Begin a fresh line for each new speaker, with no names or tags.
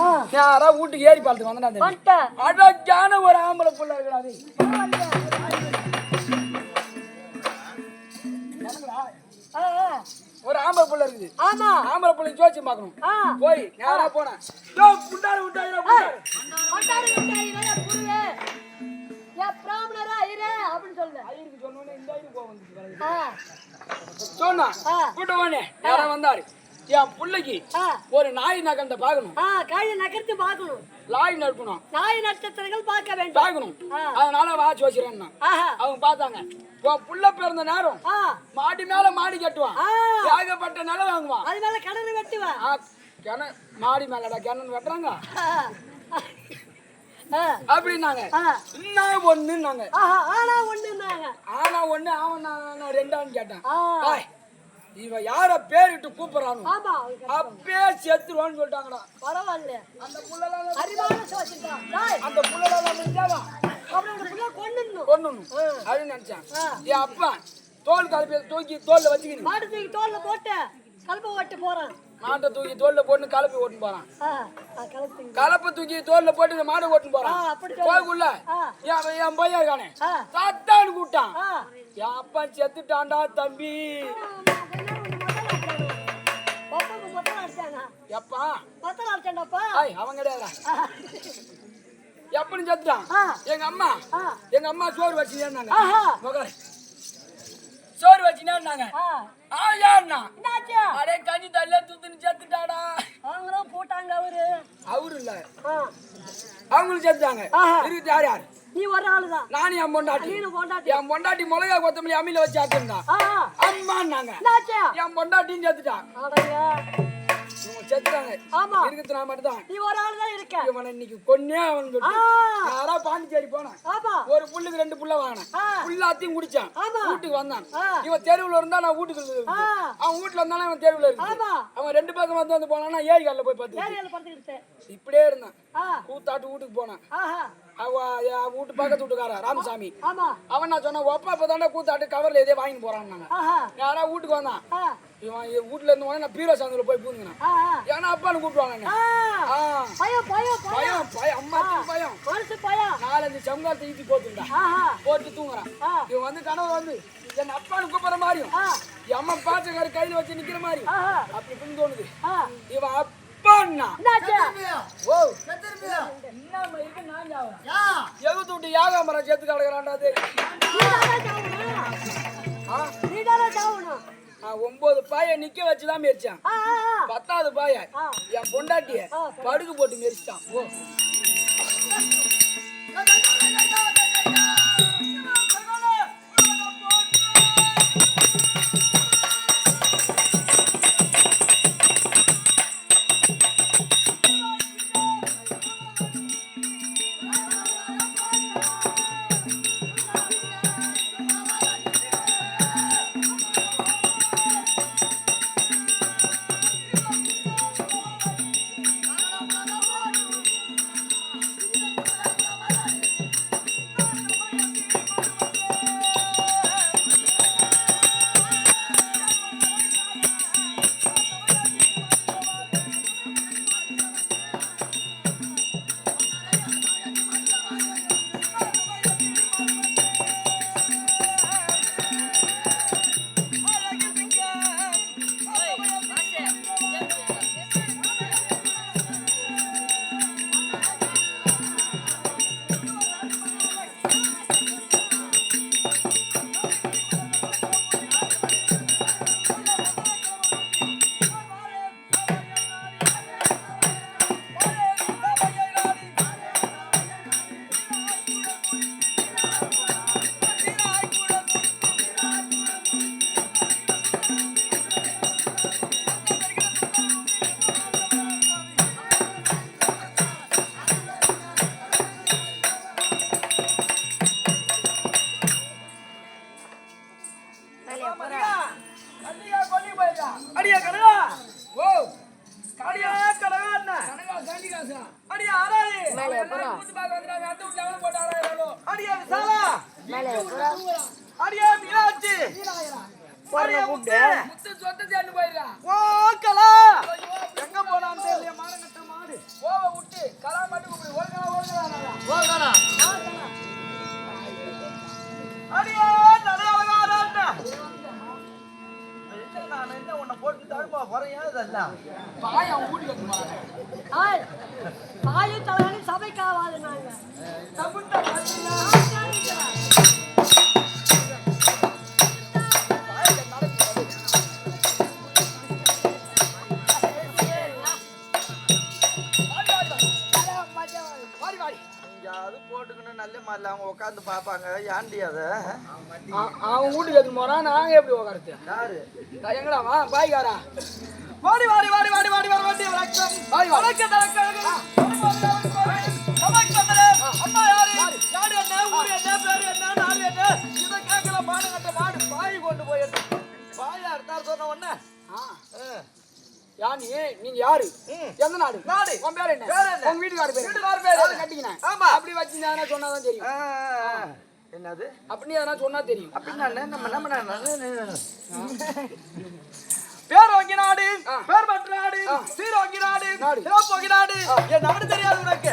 ஆ.
யாரா வீட்டுக்கு ஏறி பார்த்து வந்தா அடக்கான ஒரு ஆம்பளை புள்ள இருக்கிறாரு. ஒரு ஆம்பளை புள்ள இருக்குது.
ஆமா.
ஆம்பளை புள்ளை ஜோசி பார்க்கணும். போய் நேரா போனேன் யோ புண்டாரு விட்டாரு புண்டாரு
விட்டாயிரே, புருவே. ஏன் பிராமணரா இரு அப்படின்னு சொல்லு.
ஐயருக்கு சொன்னோன்னே இந்த ஐயருக்கு கோவம் வந்துச்சு பாருங்க.
ஆ,
சொன்னா. கூட்ட போனே. நேரா வந்தாரு. என் பிள்ளைக்கு. ஒரு நாய் நகர்ந்த பார்க்கணும்.
ஆ, கையை நகர்த்தி பார்க்கணும்.
லாய் நறுக்கணும்
நாய் நட்சத்திரங்கள் பார்க்க வேண்டும்.
பார்க்கணும். அதனால வா ஜோசிரன்னா
ஆஹா.
அவங்க பார்த்தாங்க. உன் புள்ள பிறந்த நேரம் மாடி மேல மாடி கட்டுவான். ஏகப்பட்ட நிலம் வாங்குவான்.
அது மேல கடனை வெட்டுவேன்
கிண மாடி மேலடா கிணறு வெட்டுறாங்க. அப்படின்னாங்க.
ஆ.
இன்னும் ஒண்ணுன்னாங்க.
ஆனா ஒண்ணுன்னாங்க.
ஆனா ஒண்ணு அவன் நான் ரெண்டான்னு கேட்டேன் இவன் யார பேரிட்டு கூப்பிடுறானோ அப்பயே செத்துருவான்னு சொல்லிட்டாங்கடா.
பரவாயில்ல
அந்த புள்ளலாம்
அறிவான சோசிதான் டாய்.
அந்த புள்ளலாம் முடிஞ்சாவா
அவனோட புள்ள
நினைச்சான். அப்பா தோல் கலப்பைய தூக்கி தோல்ல வச்சுக்கிட்டு
மாட்டு தூக்கி தோல்ல போட்டு கல்ப ஓட்டு போறான்.
மாட்டை தூக்கி தோல்ல போட்டு கலப்பி ஓட்டுன்னு போறான்.
கலப்பு.
கலப்பை தூக்கி தோல்ல போட்டு இந்த மாடை ஓட்டுன்னு போறான். கோயிலுக்குள்ள. என் பையன் இருக்கானே. சாத்தான்னு கூப்பிட்டான். என் அப்பா செத்துட்டான்டா தம்பி. எப்பா? அவன் கிடையாதுடா. எப்படின்னு செத்துட்டான். எங்க அம்மா. எங்க அம்மா சோறு
ஆஹா.
மகன் சோறு வச்சுனே இருந்தாங்க
ஆ என்னாச்சு?
அடே கஞ்சி தள்ள துத்துன்னு செத்துட்டாடா.
அவங்களும் போட்டாங்க அவரு.
அவரு இல்ல. அவங்களும் செத்துட்டாங்க
ஆஹா.
இருக்குது யார் யார்?
நீ ஒரு ஆளுதான்
நானும் என் பொண்டாட்டி. என் பொண்டாட்டி மிளகா கொத்தமல்லி அம்மியில வச்சு ஆட்டிருந்தா
ஆ ஆ.
அம்மான்னாங்க என் பொண்டாட்டியும் செத்துட்டான்
அடங்க
இவங்க
ஆமா.
இருக்குது நான் மட்டும் தான்
நீ ஒரு ஆளு தான் இருக்க.
இவனை இன்னைக்கு கொன்னே அவன் யாரா பாண்டிச்சேரி போனான்.
ஆமா.
ஒரு புல்லுக்கு ரெண்டு புள்ள வாங்கினேன். புல்லாத்தையும் குடிச்சான். வீட்டுக்கு வந்தான். இவன் தெருவுல இருந்தா நான் வீட்டுக்கு. அவன் வீட்டுல இருந்தாலும் அவன் தெருவுல இருக்கு
ஆமா.
அவன் ரெண்டு பக்கம் வந்து வந்து போனானா ஏரி காலில் போய் பார்த்து இப்படியே இருந்தான். கூத்தாட்டு வீட்டுக்கு போனான். வீட்டு பக்கத்து வீட்டுக்காரா ராமசாமி. அவன் நான் சொன்னான் ஒப்பா இப்பதானே கூத்தாட்டு கவர்ல எதே வாங்கி போறான்னாங்க.
ஆஹா.
யாரா வீட்டுக்கு வந்தான். இவன் என் வீட்டுல இருந்து நான் பீரோ சந்தில போய்
ஆ.
ஏன்னா அப்பான்னு கூப்பிடுவாங்க
பயம் பயம் பயம்.
பயம் அம்மாத்துக்கு பயம்.
பயம்.
நாலஞ்சு சம்காரத்தை ஈட்டி
ஆஹா
போட்டு தூங்குறான். இவன் வந்து கனவு வந்து என் அப்பான்னு கூப்பிடுற மாதிரியும் என் அம்மா பாச்சக்காரி கையில வச்சு நிக்கிற மாதிரி
ஆஹா
அப்படி இப்படின்னு தோணுது. இவன் அப்பான்னா. ஓ. எகுத்து விட்டு யாகாமரம் செத்து கிடக்குறான்டா அது. ஒன்பது பாய நிக்க வச்சுதான் மெரிச்சான் பத்தாவது பாய. என் பொண்டாட்டிய படுகு போட்டு மெரிச்சிட்டான்
அடியா கனகா.
ஓ
அடியா கனகா அண்ணா. அடியா
கூத்து அந்த போட்டு
மீனாட்சி. அடியா முத்து.
முத்து சொத்தை சேர்ந்து போயிடலாம்
ஓ கலா. எங்க போனான்னு தெரியல மானங்கட்ட மாடு.
ஆயு
தலைவனி சபைக்கு ஆகாது நல்ல மாதிரி அவங்க உட்காந்து பாப்பாங்க ஏன்டி அதை?
அவன் வீட்டுக்கு எடுத்துன்னு போறான் நாங்க எப்படி உட்காரத்து
யாரு?
எங்கடா வா பாய்க்காரா
வாடி வாடி வாடி வாடி வாடி வாடி வாடி வணக்கம்
வாடி.
வணக்கம் வணக்கம் அம்மா யாரு நாடு என்ன ஊர் என்ன பேரு என்ன நாடு என்ன இதை கேட்கல மாடு கட்ட மாடு பாய் கொண்டு போய் பாயா இருந்தார் சொன்ன உடனே
யா நீ நீங்க யாரு. எந்த நாடு
நாடு.
உன் பேர் என்ன
பேர் என்ன?
உங்க பேர்
வீட்டுக்காரர் பேர்
அதை? கட்டிக்கினேன்
ஆமா.
அப்படி வச்சிருந்தா சொன்னாதான் தெரியும்.
என்னது
அப்படி எதனா சொன்னா தெரியும்
அப்படின்னா என்ன? நம்ம நம்ம நம்ம
பேர் வாங்கி நாடு. பேர் மற்ற நாடு
ஆ.
சீர் வாங்கி நாடு
நாடு.
என் நாடு தெரியாது உனக்கு